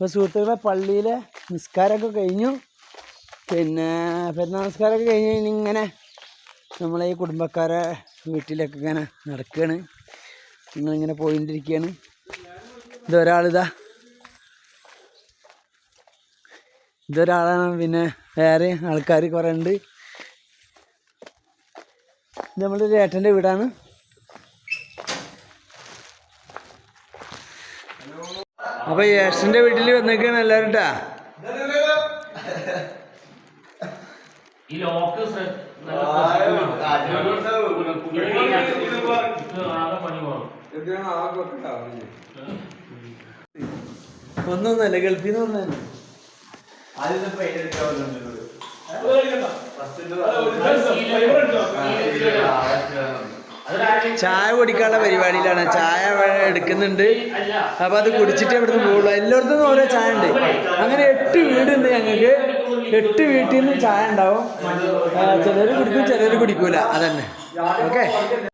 ഇപ്പോൾ സുഹൃത്തുക്കളെ പള്ളിയിലെ നിസ്കാരമൊക്കെ കഴിഞ്ഞു. പിന്നെ പെരുന്നാൾ നിസ്കാരമൊക്കെ കഴിഞ്ഞ് ഇങ്ങനെ നമ്മളെ ഈ കുടുംബക്കാരെ വീട്ടിലൊക്കെ ഇങ്ങനെ നടക്കുകയാണ് നിങ്ങളിങ്ങനെ പോയിട്ടിരിക്കുകയാണ് ഇതൊരാളിതാ. ഇതൊരാളാണ് പിന്നെ വേറെ ആൾക്കാർ കുറേ ഉണ്ട്. ഇത് നമ്മുടെ വീടാണ്. അപ്പൊ യേശന്റെ വീട്ടിൽ വന്നേക്കാണ് എല്ലാരും ഒന്നൊന്നല്ല ഈ ലോക്ക് ശ്ര- നല്ല ഇത് ആകെ ചായ കുടിക്കാനുള്ള പരിപാടിയിലാണ്. ചായ എടുക്കുന്നുണ്ട്. അല്ല അപ്പൊ അത് കുടിച്ചിട്ട് ഇവിടുന്ന് പോകുള്ളൂ. എല്ലായിടത്തും ഓരോ ചായ ഉണ്ട്. അങ്ങനെ എട്ട് വീടുണ്ട് ഞങ്ങൾക്ക്. എട്ട് വീട്ടിൽ നിന്ന് ചായ ഉണ്ടാവും. ചിലർ കുടിക്കും ചിലർ കുടിക്കൂല. അതന്നെ. ഓക്കെ?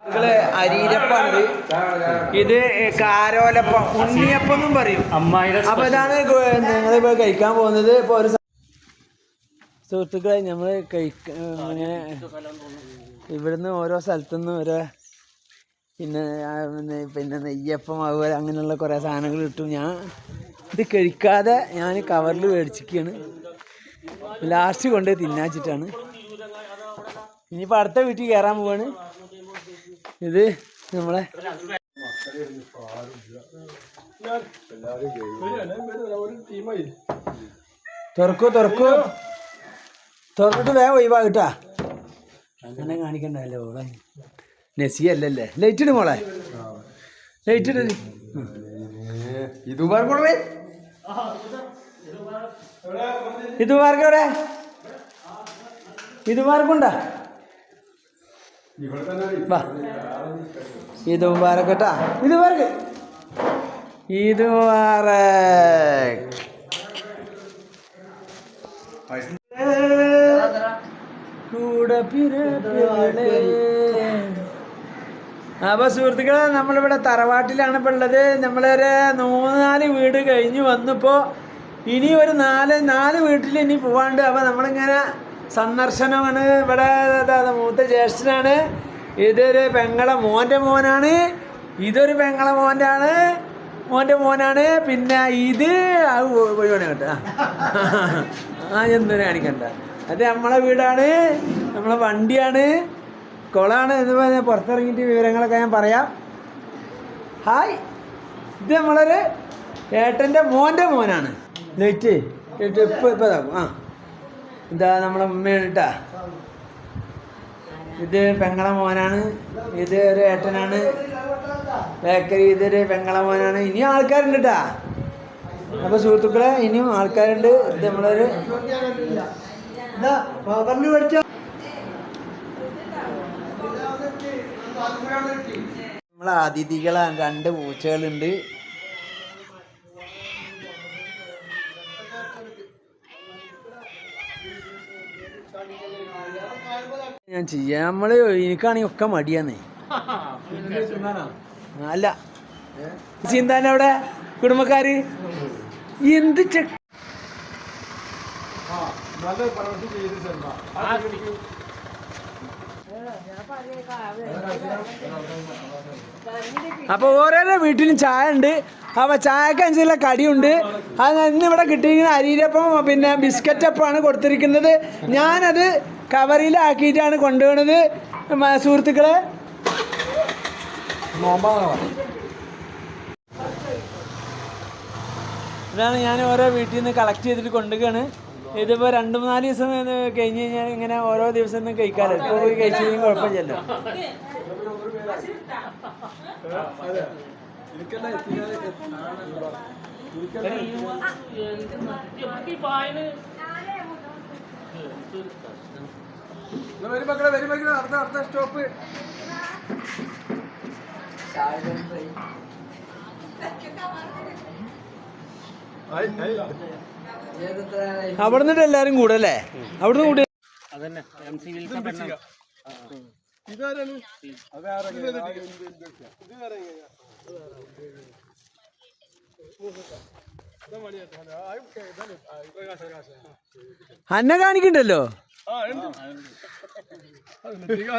നിങ്ങൾ അരിയിലപ്പാണിത് ഇത് കാരോലപ്പം ഉണ്ണിയപ്പം എന്നും പറയും. അപ്പൊ ഇതാണ് ഞങ്ങളിപ്പോ കഴിക്കാൻ പോകുന്നത്. ഇപ്പൊ ഒരു സുഹൃത്തുക്കളെ നമ്മൾ കഴിക്ക ഇവിടുന്ന് ഓരോ സ്ഥലത്തുനിന്ന് ഓരോ പിന്നെ പിന്നെ നെയ്യപ്പം അതുപോലെ അങ്ങനെയുള്ള കുറേ സാധനങ്ങൾ കിട്ടും ഞാൻ ഇത് കഴിക്കാതെ ഞാൻ കവറിൽ മേടിച്ചിരിക്കുകയാണ്. ലാസ്റ്റ് കൊണ്ട് തിന്നാച്ചിട്ടാണ്. ഇനിയിപ്പോൾ അടുത്ത വീട്ടിൽ കയറാൻ പോവാണ്. ഇത് നമ്മളെ തുറക്കൂ തുറക്കൂ. തുറന്നിട്ട് വേഗം ഒഴിവാകട്ടാ അങ്ങനെ കാണിക്കണ്ടല്ലോ ഓളെ? നെസി അല്ലല്ലേ? ലൈറ്റ് ഇട് മോളെ. ലൈറ്റ് ഇട്. ഇത് മാർക്കോടെ ഇത് മാർക്കോടെ ഇത് മാർക്കുണ്ടാ വാ. ഇത് ഇത് മാർക്ക് ഇത് മുബാറക് കൂടെ പിറപ്പികളെ. അപ്പൊ സുഹൃത്തുക്കളെ നമ്മളിവിടെ തറവാട്ടിലാണ് ഇപ്പൊ ഉള്ളത്. നമ്മളൊരു മൂന്നാൽ വീട് കഴിഞ്ഞ് വന്നപ്പോൾ ഇനി ഒരു നാല് നാല് വീട്ടിൽ ഇനി പോവാണ്ട്. അപ്പൊ നമ്മളിങ്ങനെ സന്ദർശനമാണ്. ഇവിടെ മൂത്ത ജ്യേഷ്ഠനാണ്. ഇതൊരു പെങ്ങളെ മോന്റെ മോനാണ്. ഇതൊരു പെങ്ങളെ മോന്റെ ആണ് മോന്റെ മോനാണ്. പിന്നെ ഇത് ആ ഒഴിവാണ് കേട്ടോ. ആ എന്തിനു കാണിക്കണ്ട. അത് നമ്മളെ വീടാണ്. നമ്മളെ വണ്ടിയാണ്. കുളമാണ് എന്ന് പറഞ്ഞാൽ പുറത്തിറങ്ങിയിട്ട് വിവരങ്ങളൊക്കെ ഞാൻ പറയാം. ഹായ് ഇത് നമ്മളൊരു ഏട്ടന്റെ മോന്റെ മോനാണ്. ലൈറ്റ് ലൈറ്റ് ഇപ്പം ഇപ്പം ആ. ഇതാ നമ്മളെ ഉമ്മയാണ് കേട്ടാ ഇത് പെങ്ങളെ മോനാണ്. ഇത് ഒരു ഏട്ടനാണ്. ബേക്കറി ഇതൊരു പെങ്ങളെ മോനാണ്. ഇനിയും ആൾക്കാരുണ്ട് കേട്ടാ അപ്പോൾ സുഹൃത്തുക്കളെ ഇനിയും ആൾക്കാരുണ്ട്. ഇത് നമ്മളൊരു പറഞ്ഞു പഠിച്ചോ നമ്മളെ അതിഥികളാണ് രണ്ട് പൂച്ചകളുണ്ട്. ഞാൻ ചെയ്യാം. നമ്മൾ എനിക്കാണെങ്കിൽ ഒക്കെ മടിയാന്നേ. അല്ല. ചിന്താൻ അവിടെ? കുടുംബക്കാര്? എന്ത് ചെക്ക് നല്ല പ്രവർത്തി ചെ അപ്പൊ ഓരോരോ വീട്ടിലും ചായ ഉണ്ട്. അപ്പൊ ചായക്ക് അനുസരിച്ചുള്ള കടിയുണ്ട്. അത് ഇന്നിവിടെ കിട്ടിയിരിക്കുന്ന അരിയിലപ്പം പിന്നെ ബിസ്ക്കറ്റ് അപ്പമാണ് കൊടുത്തിരിക്കുന്നത്. ഞാനത് കവറിലാക്കിയിട്ടാണ് കൊണ്ടുപോകുന്നത് മ- സുഹൃത്തുക്കളെ. ഇതാണ് ഞാൻ ഓരോ വീട്ടിൽ നിന്ന് കളക്ട് ചെയ്തിട്ട് കൊണ്ടുപോവുകയാണ് ഇതിപ്പോൾ രണ്ട് മൂന്നാൽ ദിവസം കഴിഞ്ഞു കഴിഞ്ഞ് കഴിഞ്ഞാൽ ഇങ്ങനെ ഓരോ ദിവസം ഒന്നും കഴിക്കാമല്ലോ ഇപ്പോൾ പോയി കഴിച്ചു കഴിഞ്ഞാൽ കുഴപ്പമില്ലല്ലോ. എല്ലാവരും കൂടെ അല്ലേ അവിടെ നിന്ന് കൂടി എല്ലാരും കൂടെ അല്ലേ? അവിടുന്ന് കൂടി അന്നെ കാണിക്കണ്ടല്ലോ?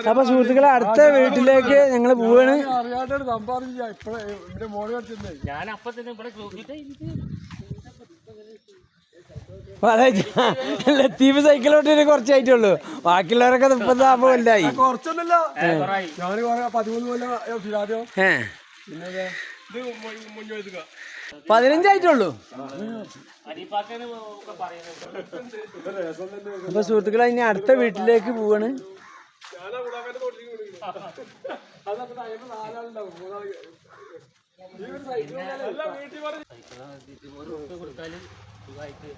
അപ്പൊ സുഹൃത്തുക്കളെ അടുത്ത വീട്ടിലേക്ക് ഞങ്ങൾ പോവാണ്. ഞാൻ അപ്പൊ തന്നെ ഇവിടെ ലത്തീഫ് സൈക്കിളോട്ട് കുറച്ചായിട്ടുള്ളൂ ബാക്കിയുള്ളവരൊക്കെ മുപ്പതാകുമ്പോ കൊല്ലായി. കുറച്ചൊന്നുമില്ല. കുറേ ഞാൻ കുറെ പതിമൂന്ന് കൊല്ലം ആദ്യം ഏ. പിന്നെ ദേ ഇത് മുന്നോട്ടുക പതിനഞ്ചായിട്ടുള്ളൂ. അപ്പൊ സുഹൃത്തുക്കൾ ഇനി അടുത്ത വീട്ടിലേക്ക് പോവാണ്. സൈക്കിൾ വീട്ടിൽ സുഖമായിട്ട്.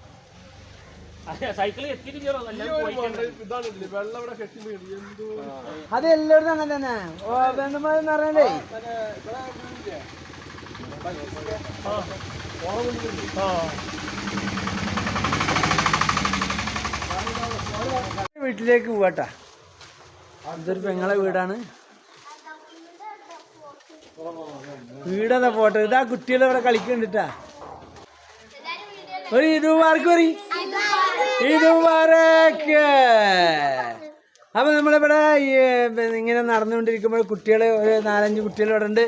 അത് എല്ലായിടത്തും അങ്ങനെ തന്നെ. ഓ ബന്ധുമാരെന്ന് പറയണ്ടേ? വീട്ടിലേക്ക് പോവാട്ടാ. അതൊരു പെങ്ങളെ വീടാണ്. വീടതാ പോട്ടെ ഇതാ കുട്ടികളെ ഇവിടെ കളിക്കണ്ടിട്ടാ ഒരു ഇതുമാർക്ക് ഒരു ഇതുമാരക്ക്. അപ്പൊ നമ്മളിവിടെ ഈ പിന്നെ ഇങ്ങനെ നടന്നുകൊണ്ടിരിക്കുമ്പോൾ കുട്ടികൾ ഒരു നാലഞ്ച് കുട്ടികൾ ഇവിടെ ഉണ്ട്.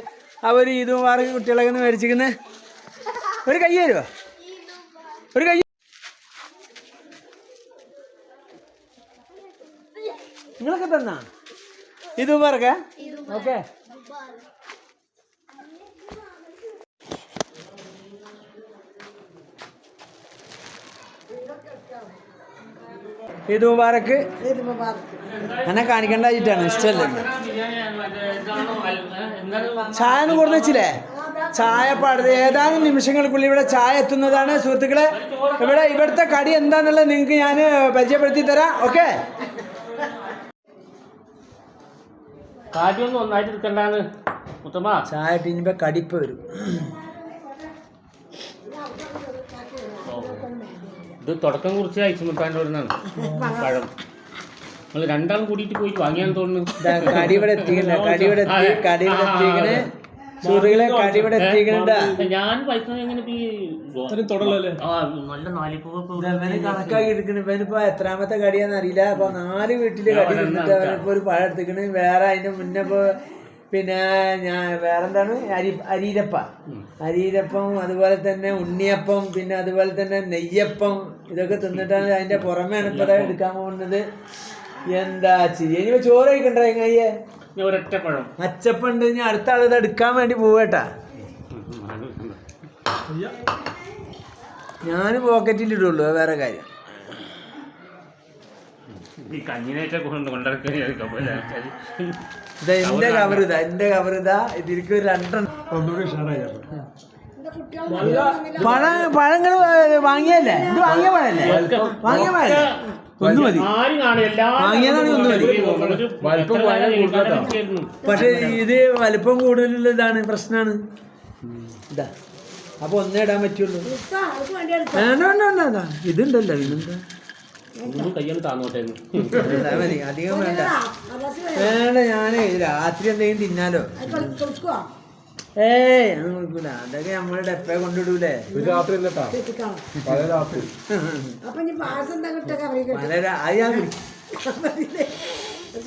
അവർ ഇതുമാർക്ക് കുട്ടികളൊക്കെ ഒന്ന് മേടിച്ചിരിക്കുന്നത് ഒരു കൈ തരുമോ ഒരു കൈ നിങ്ങളൊക്കെ തന്നാ? ഇത് പറക്ക ഓക്കെ. ഇത് മുബാറക്ക്? എന്നെ കാണിക്കണ്ടായിട്ടാണ് ഇഷ്ടമല്ലേ എന്താണോ എന്നാലും ചായ ഒന്നും കൊടുത്തു വെച്ചില്ലേ? ചായ പാടത് ഏതാനും നിമിഷങ്ങൾക്കുള്ളിൽ ഇവിടെ ചായ എത്തുന്നതാണ്. സുഹൃത്തുക്കളെ ഇവിടെ ഇവിടുത്തെ കടി എന്താന്നുള്ളത് നിങ്ങൾക്ക് ഞാൻ പരിചയപ്പെടുത്തി തരാം. ഓക്കെ? കാര്യമൊന്നും ഒന്നായിട്ട് എടുക്കണ്ടാന്ന് മുത്തമ്മ ചായ ടീനിപ്പോ കടിപ്പ് വരും. ഇത് തുടക്കം കുറിച്ച് അയച്ചുമുട്ടാന്റെ വരുന്നതാണ് പഴം. നിങ്ങൾ രണ്ടാളും കൂടിയിട്ട് പോയിട്ട് വാങ്ങിയാൽ തോന്നുന്നു. എത്തിക്കണേ സുഹൃത്തുക്കളെ ഞാൻ പൈസ കണക്കാക്കി എടുക്കണ. ഇവനിപ്പോ എത്രാമത്തെ കടിയാന്ന് അറിയില്ല. അപ്പൊ നാല് വീട്ടിൽ കടി അവനിപ്പോ ഒരു പഴം എടുത്തിക്കണ്. വേറെ അതിന്റെ മുന്നേ ഇപ്പൊ പിന്നെ ഞാൻ വേറെന്താണ്? അരി അരിയിലപ്പ. അരിയിലപ്പം അതുപോലെ തന്നെ ഉണ്ണിയപ്പം പിന്നെ അതുപോലെ തന്നെ നെയ്യപ്പം ഇതൊക്കെ തിന്നിട്ടാണ് അതിന്റെ പുറമെയാണ് ഇപ്പൊ എടുക്കാൻ പോകുന്നത്. എന്താ ഇനി ചോറ് കഴിക്കണ്ടേ എങ്ങയ്യേ? ഞാൻ പഴം. അച്ചപ്പുണ്ട് ഇനി അടുത്ത ആളിത് എടുക്കാൻ വേണ്ടി പോവേട്ടാ ഞാൻ പോക്കറ്റിൽ ഇടുള്ളൂ. അത് വേറെ കാര്യം. ഈ കഞ്ഞിനേറ്റ കൊണ്ട് കൊണ്ടിറക്കാൻ ഇതാ എന്റെ കവർ ഇതാ. എന്റെ കവർ ഇതാ. ഇതിരിക്കും ഒരു രണ്ടെണ്ണം. പഴം പഴങ്ങൾ വാങ്ങിയല്ലേ ഇത് വാങ്ങിയ പഴല്ലേ വാങ്ങിയ പഴല്ലേ ഒന്ന് മതി. ആരും കാണില്ല വാങ്ങിയതാണ് ഒന്ന് മതി. വലിപ്പം പക്ഷെ ഇത് വലിപ്പം കൂടുതലുള്ള ഇതാണ് പ്രശ്നമാണ് ഇതാ. അപ്പൊ ഒന്നേ ഇടാൻ പറ്റുള്ളൂ. ഇതുണ്ടല്ലോ പിന്നെന്താ കയ്യാണ് താന്നോട്ടേന്ന്. ഇതാ അധികം വേണ്ട. വേണ്ട ഞാനേ രാത്രി എന്തെങ്കിലും തിന്നാലോ. ഏയ് അത് കൊടുക്കൂല അതൊക്കെ നമ്മളെ ഡെപ്പെ കൊണ്ടിടൂലേ. ഇത് രാത്രി ഇല്ലട്ടാ പഴയ രാത്രി. അപ്പൊ ഇനി പായസം എന്താ കിട്ടുക കവറി പല രാ- അത് ഞാൻ കുടിക്കും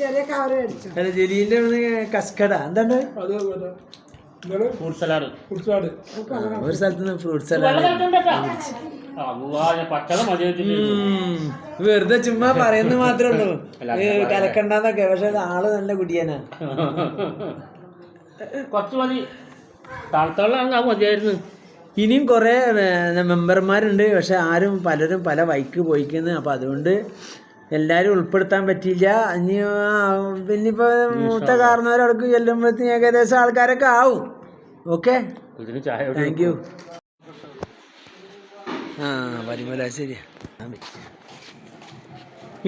ചെറിയ കവറ് മേടിച്ചു. അല്ല ജലീലിന്റെ ഒന്ന് കസ്കട. എന്താണ്? അത് മറ്റേ എന്താണ്? ഫ്രൂട്ട് സലാഡ് കുടിച്ചാട് ഒരു സ്ഥലത്ത് നിന്ന് ഫ്രൂട്ട് സലാഡ് പച്ചത മതി വെച്ചിട്ട്. വെറുതെ ചുമ്മാ പറയുന്നത് മാത്രമേ ഉള്ളൂ. ഏ, കലക്കണ്ടെന്നൊക്കെ. പക്ഷെ ആൾ നല്ല കുടിയാനാ. കുറച്ച് മതി. തണുത്തോളാണെങ്കിൽ അത് മതിയായിരുന്നു. ഇനിയും കുറേ മെമ്പർമാരുണ്ട്. പക്ഷെ ആരും പലരും പല വൈക്ക് പോയിക്കുന്നു അപ്പോൾ അതുകൊണ്ട് എല്ലാവരും ഉൾപ്പെടുത്താൻ പറ്റിയില്ല. ഇനി പിന്നിപ്പോൾ പിന്നിപ്പോ മൂത്ത കാരണവരടക്കും ചെല്ലുമ്പോഴത്തേക്ക് ഏകദേശം ആൾക്കാരൊക്കെ ആവും. ഓക്കെ? Thank you. ആ പരിമല ശരിയാ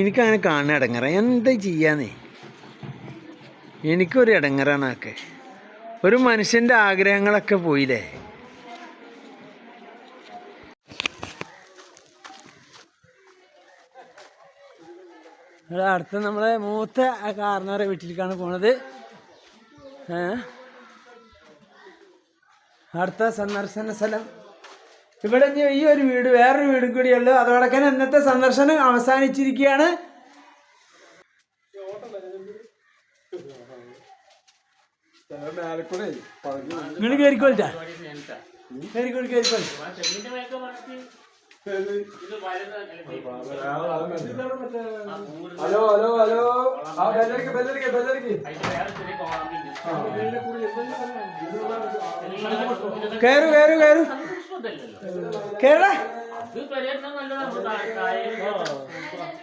എനിക്കങ്ങനെ കാണുന്ന ഇടങ്ങറ. എന്താ ചെയ്യാന്നേ? എനിക്കൊരു ഇടങ്ങറാണ് ഒക്കെ ഒരു മനുഷ്യന്റെ ആഗ്രഹങ്ങളൊക്കെ പോയില്ലേ? അടുത്ത നമ്മളെ മൂത്ത കാരണവരെ വീട്ടിലേക്കാണ് പോണത്. അടുത്ത സന്ദർശന സ്ഥലം. ഇവിടെ ഈ ഒരു വീട് വേറൊരു വീടും കൂടിയുള്ളൂ അതോടൊക്കെ ഇന്നത്തെ സന്ദർശനം അവസാനിച്ചിരിക്കുകയാണ് മേലക്കൂടെ പറഞ്ഞു നിങ്ങൾ കയറിക്കോളിട്ടാ കയറിക്കോളി കയറിക്കോളി ഹലോ ഹലോ ഹലോ. ആ ബെല്ലടിക്ക് ബെല്ലടിക്ക് ബെല്ലടിക്ക്. കയറു കയറു കയറു കായൽ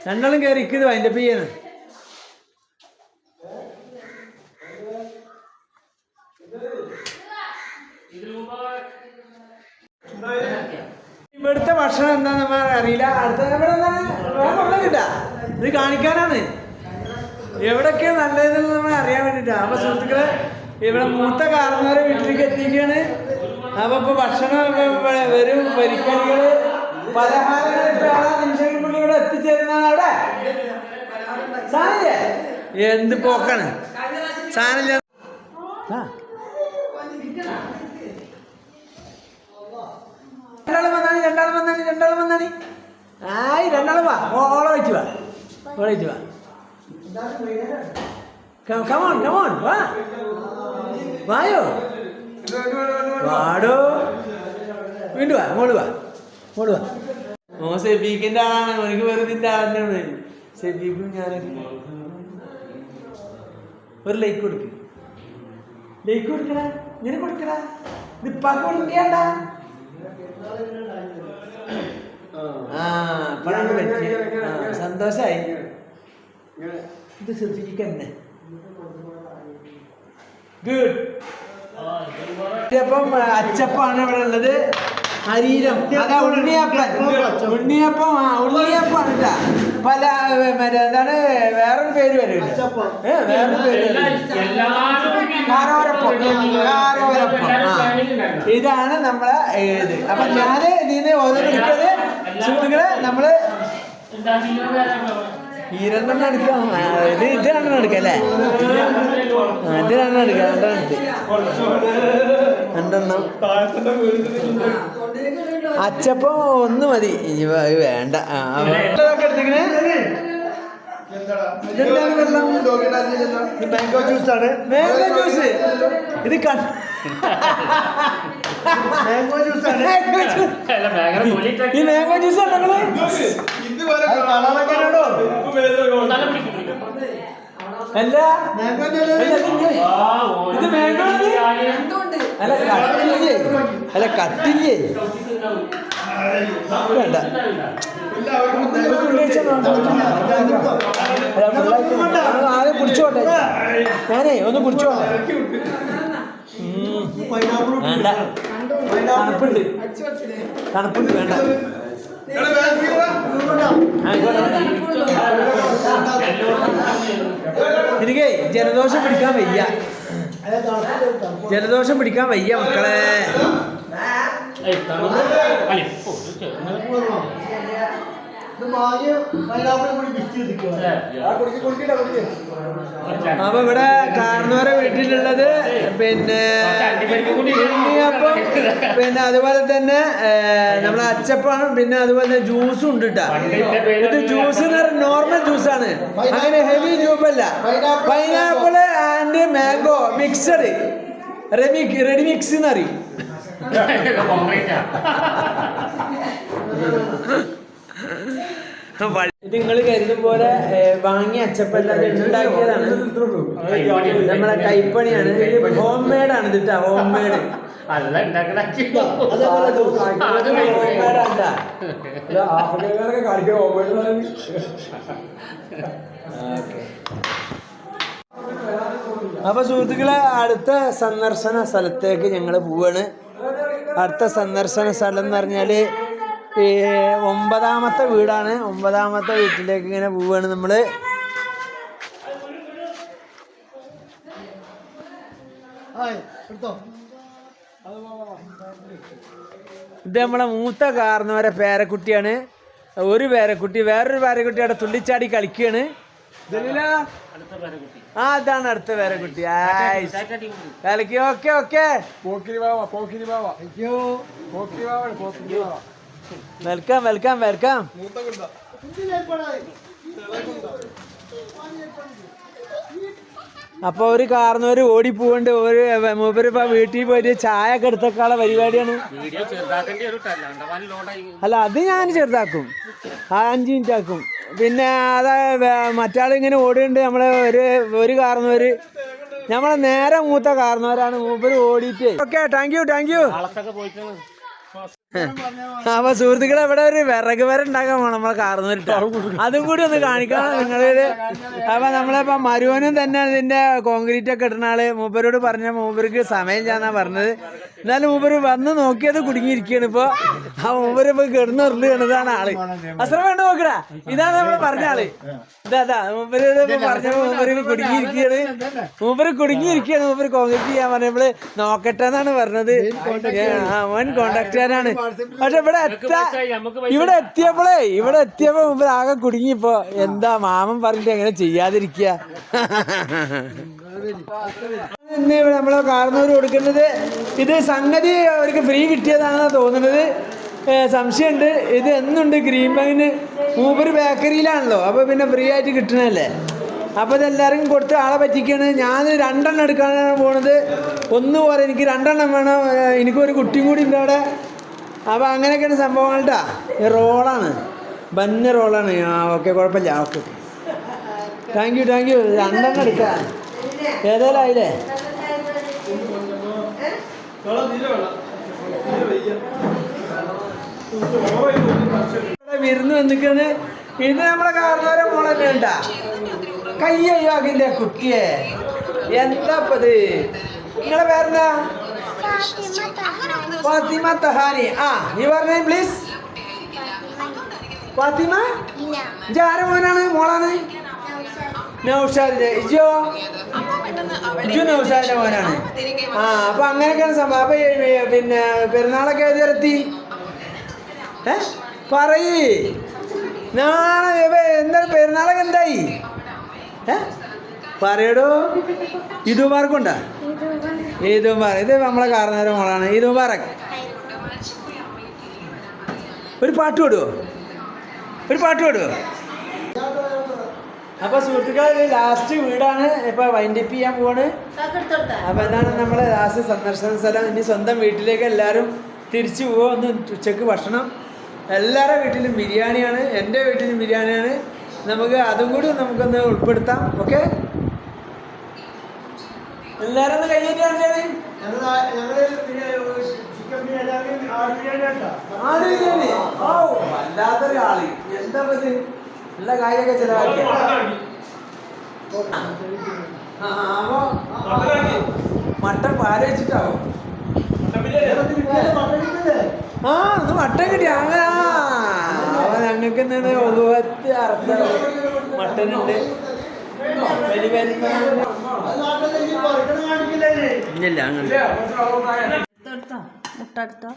രണ്ടാളും കയറി ഇക്കത് അതിന്റെ പെയ്യാണ് ഇതിന് മുമ്പ് ഇവിടുത്തെ ഭക്ഷണം എന്താ നമ്മൾ അറിയില്ല. അടുത്ത ഇത് കാണിക്കാനാണ്. എവിടൊക്കെയാ നല്ലതെന്ന് നമ്മൾ അറിയാൻ വേണ്ടിട്ടാ. അപ്പൊ സുഹൃത്തുക്കളെ ഇവിടെ മൂത്ത കാരണവരെ വീട്ടിലേക്ക് എത്തിക്കുകയാണ് അപ്പൊ ഇപ്പൊ ഭക്ഷണം വരും. പരിക്കടികൾ പലഹാരങ്ങളൊക്കെ നിമിഷങ്ങൾക്കുള്ളിൽ ഇവിടെ എത്തിച്ചേരുന്നതാണ് അവിടെ. എന്ത് പോക്കാണ്? സാധനം രണ്ടാളും വന്നാണി രണ്ടാളും വന്നാണി രണ്ടാളും വന്നാണി. ആയി രണ്ടാളും വാ. ഓളെ വെച്ച് വാ. ഓളെ വെച്ച് വാ. കമോൺ കമോൺ വാ. വായോ? വാടോ. വീണ്ടും വാ മോൾ വാ. മോൾ വാ. ഓ സെബീക്കിന്റെ ആളാണ്. എനിക്ക് വെറുതെ ആളാണ് സെബീക്കും ഞാനൊക്കെ ഒരു ലൈക്ക് കൊടുക്ക്. ലൈക്ക് കൊടുക്കടാ ഇങ്ങനെ കൊടുക്കടാ ഇത് ഇപ്പാക്ക് ആ പറ്റി ഇത് ശ്രദ്ധിക്കന്നെ. ഗുഡ് അപ്പം അച്ചപ്പാണ് ഇവിടെ ഉള്ളത്. ഹരീരം അതാ ഉണ്ണിയപ്പൻ. ഉണ്ണിയപ്പം ആ ഉണ്ണിയപ്പാണ് കേട്ടാ. പല മറ്റേ എന്താണ് വേറൊരു പേര് വരും ഏ വേറൊരു പേര് വരും കാരോരപ്പം കാരോരപ്പം ആ. ഇതാണ് നമ്മളെ ഇത്. അപ്പൊ ഞാൻ ഇതിന് ഓരോ എടുത്തത് സുഹൃത്തുക്കളെ നമ്മൾ ഈ രണ്ടെണ്ണം എടുക്കാം ഇത് ഇത് രണ്ടെണ്ണം എടുക്കാം അല്ലേ? ഇത് രണ്ടെണ്ണം എടുക്കാം. രണ്ടെണ്ണം എടുത്ത് രണ്ടെണ്ണം. അച്ചപ്പം ഒന്ന് മതി. ഇനി ഇത് വേണ്ട. ഇതെന്താണ് മാംഗോ ജ്യൂസ് ആണ് മാംഗോ ജ്യൂസ്. ഇത് കണ്ട മാംഗോ ജ്യൂസ് ആണ്. അല്ല കത്തില്ലേ ആരെ ഈ മാംഗോ ജ്യൂസ് ആണ് നിങ്ങൾ. അല്ല. അല്ല, ഇത് മാംഗോ കട്ടില്ലേ? കട്ടില്ലേ? വേണ്ട. കുടിച്ചോട്ടെ ഞാനേ ഒന്ന് കുടിച്ചോട്ടെ. വേണ്ട. തണുപ്പുണ്ട് തണുപ്പുണ്ട് വേണ്ട. എനിക്ക് ജലദോഷം പിടിക്കാൻ വയ്യ. ജലദോഷം പിടിക്കാൻ വയ്യ മക്കളെ. അപ്പൊ ഇവിടെ കാർന്നവരെ വീട്ടിലുള്ളത് പിന്നെ ഉണ്ണിയപ്പം പിന്നെ അതുപോലെ തന്നെ നമ്മളെ അച്ചപ്പാണ് പിന്നെ അതുപോലെ തന്നെ ജ്യൂസും ഉണ്ട് കേട്ടാ ഇത് ജ്യൂസ് നോർമൽ ജ്യൂസാണ് അങ്ങനെ ഹെവി ജ്യൂസല്ല പൈനാപ്പിൾ ആൻഡ് മാംഗോ മിക്സഡ് റെമി റെഡി മിക്സ് എന്ന് അറിയും നിങ്ങൾ കരുതും പോലെ വാങ്ങി അച്ചപ്പല്ല ഉണ്ടാക്കിയതാണ്. നമ്മളെ കൈപ്പണിയാണ്. ഹോം മെയ്ഡ് ആണ് ഇതിട്ടാ ഹോം മെയ്ഡ് അല്ല അപ്പൊ സുഹൃത്തുക്കളെ അടുത്ത സന്ദർശന സ്ഥലത്തേക്ക് ഞങ്ങൾ പോവാണ്. അടുത്ത സന്ദർശന സ്ഥലം എന്ന് പറഞ്ഞാൽ ഈ ഒമ്പതാമത്തെ വീടാണ്. ഒമ്പതാമത്തെ വീട്ടിലേക്ക് ഇങ്ങനെ പോവാണ് നമ്മൾ ഇത് നമ്മളെ മൂത്ത കാർന്നവരെ പേരക്കുട്ടിയാണ്. ഒരു പേരക്കുട്ടി വേറൊരു പേരക്കുട്ടി അവിടെ തുള്ളിച്ചാടി കളിക്കുകയാണ് ജലീല അടുത്ത പേരക്കുട്ടി ആ അതാണ് അടുത്ത പേരക്കുട്ടി. ആയ് കലക്കി ഓക്കെ ഓക്കെ. പോക്കിരി ബാവ പോക്കിരി ബാവ. പോക്കിരി ബാവ പോക്കിരി ബാവ. വെൽക്കം വെൽക്കം വെൽക്കം അപ്പൊ ഒരു കാർന്നവര് പോകണ്ട് ഒരു മൂപ്പര് ഇപ്പൊ വീട്ടിൽ പോയിട്ട് ചായ ഒക്കെ എടുത്തേക്കാളെ പരിപാടിയാണ് അല്ല അത് ഞാൻ ചെറുതാക്കും. ആ അഞ്ച് മിനിറ്റ് ആക്കും. പിന്നെ അതാ മറ്റാളിങ്ങനെ ഓടിയുണ്ട് നമ്മളെ ഒരു ഒരു കാർന്നവര് നമ്മളെ നേരെ മൂത്ത കാർന്നവരാണ് മൂപ്പര് ഓടിയിട്ട്. Okay thank you thank you അപ്പൊ സുഹൃത്തുക്കളെ ഇവിടെ ഒരു വിറക് വരെ ഉണ്ടാക്കാൻ പോണം നമ്മളെ കാർന്നിട്ട് അതും കൂടി ഒന്ന് കാണിക്കണം നിങ്ങളൊരു. അപ്പൊ നമ്മളിപ്പോ മരുവനും തന്നെ ഇതിന്റെ കോൺക്രീറ്റ് ഒക്കെ ഇടുന്ന ആൾ. മൂപ്പരോട് പറഞ്ഞ മൂപ്പർക്ക് സമയം ചെയ്യാന്നാ പറഞ്ഞത്. എന്നാലും മൂപ്പര് വന്ന് നോക്കിയത് കുടുങ്ങിയിരിക്കുകയാണ് ഇപ്പൊ. ആ മൂപ്പര് ഇപ്പൊ കിടന്നു ഇതാണ് ആൾ. അസ്രം വേണ്ട നോക്കടാ. ഇതാണ് നമ്മൾ പറഞ്ഞ ആൾ. ഇതാ മൂപ്പരോട് പറഞ്ഞ പറഞ്ഞപ്പോ മൂപ്പര് കുടുങ്ങിയിരിക്കുകയാണ്. മൂപ്പര് കുടുങ്ങിയിരിക്കുകയാണ്. മൂപ്പര് കോൺക്രീറ്റ് ചെയ്യാൻ പറഞ്ഞപ്പോൾ നോക്കട്ടെ എന്നാണ് പറഞ്ഞത്. ആ വൻ കോണ്ടാക്ടുകാരാണ് പക്ഷെ ഇവിടെ എത്താ ഇവിടെ എത്തിയപ്പോഴേ ഇവിടെ എത്തിയപ്പോ മുമ്പ് ആകെ കുടുങ്ങിപ്പോ എന്താ മാമൻ പറഞ്ഞിട്ട് എങ്ങനെ ചെയ്യാതിരിക്കുക ഇന്ന് ഇവിടെ നമ്മളെ കാർന്നൂർ കൊടുക്കുന്നത്. ഇത് സംഗതി അവർക്ക് ഫ്രീ കിട്ടിയതാണെന്നാണ് തോന്നുന്നത്. സംശയമുണ്ട്. ഇത് എന്നുണ്ട് ഗ്രീൻ ബാങ്കിന് മൂപ്പര് ബേക്കറിയിലാണല്ലോ. അപ്പോൾ പിന്നെ ഫ്രീ ആയിട്ട് കിട്ടണല്ലേ അപ്പോൾ ഇതെല്ലാവർക്കും കൊടുത്ത് ആളെ പറ്റിക്കാണ്. ഞാൻ രണ്ടെണ്ണം എടുക്കാനാണ് പോണത്. ഒന്ന് പോലെ എനിക്ക് രണ്ടെണ്ണം വേണം. എനിക്കൊരു കുട്ടിയും കൂടി ഉണ്ട് അവിടെ. അപ്പോൾ അങ്ങനെയൊക്കെയാണ് സംഭവങ്ങൾ കേട്ടാ ഈ റോളാണ്. ബന്ന റോളാണ്. ആ ഓക്കെ കുഴപ്പമില്ല. Okay thank you thank you രണ്ടെണ്ണം എടുക്കാം. ഏതായാലും ആയില്ലേ? വിരുന്ന് വന്നിക്കാണ് ഇത് നമ്മളെ കാരണവരെ മോളെ വേണ്ട കയ്യോ അതിന്റെ കുട്ടിയെ? എന്താ ഇത് നിങ്ങളെ പേരെന്താ? ഫാത്തിമ തഹാനി ആ യുവർ നെയിം പ്ലീസ് ഫാത്തിമ ഇജാര മോനാണ്? മോളാണ്? നൗഷാദിന്റെ ഇജോ ഇജു നൗഷാദിന്റെ മോനാണ്. ആ അപ്പൊ അങ്ങനെയൊക്കെയാണ് സംഭവം. അപ്പൊ പിന്നെ പെരുന്നാളൊക്കെ ഏതിരത്തി ഏ? പറയ്. നാളെ ഇവ എന്താ പെരുന്നാളൊക്കെ എന്തായി? ഏ? പറയടോ. ഇത് മാർക്കുണ്ടാ ഈദ് ഇത് നമ്മളെ കാരണവരെ മോളാണ്. ഈദ് മുബാറക് ഒരു പാട്ട് വിടുവോ ഒരു പാട്ട് വിടുവോ അപ്പൊ സുഹൃത്തുക്കളെ ലാസ്റ്റ് വീടാണ്. ഇപ്പൊ വൈൻഡപ്പ് ചെയ്യാൻ പോവാണ്. അപ്പൊ ഇതാണ് നമ്മളെ ലാസ്റ്റ് സന്ദർശന സ്ഥലം. ഇനി സ്വന്തം വീട്ടിലേക്ക് എല്ലാവരും തിരിച്ചു പോവുക. ഒന്ന് ഉച്ചയ്ക്ക് ഭക്ഷണം. എല്ലാവരുടെ വീട്ടിലും ബിരിയാണിയാണ്. എന്റെ വീട്ടിലും ബിരിയാണിയാണ്. നമുക്ക് അതും കൂടി നമുക്കൊന്ന് ഉൾപ്പെടുത്താം. ഓക്കെ എല്ലാരും ഒന്ന് കൈയ്യേറ്റി കാണിച്ചാണ് ആട് ബിരിയാണി ഓ വല്ലാത്തൊരു ആൾ എന്താ ഇത് എല്ലാ കാര്യമൊക്കെ ചെലവാക്കി ആ, അപ്പൊ മട്ടൻ പാൽ വെച്ചിട്ടാവും. ആ ഒന്ന് മട്ടൻ കിട്ടി. അങ്ങനെ. ഞങ്ങൾക്ക് ഇന്ന് ഒതുവത്ത് അർത്ഥം മട്ടൻ ഉണ്ട് വലിയ വലിയ ഇല്ല അങ്ങനെ മുട്ട എടുത്തോ?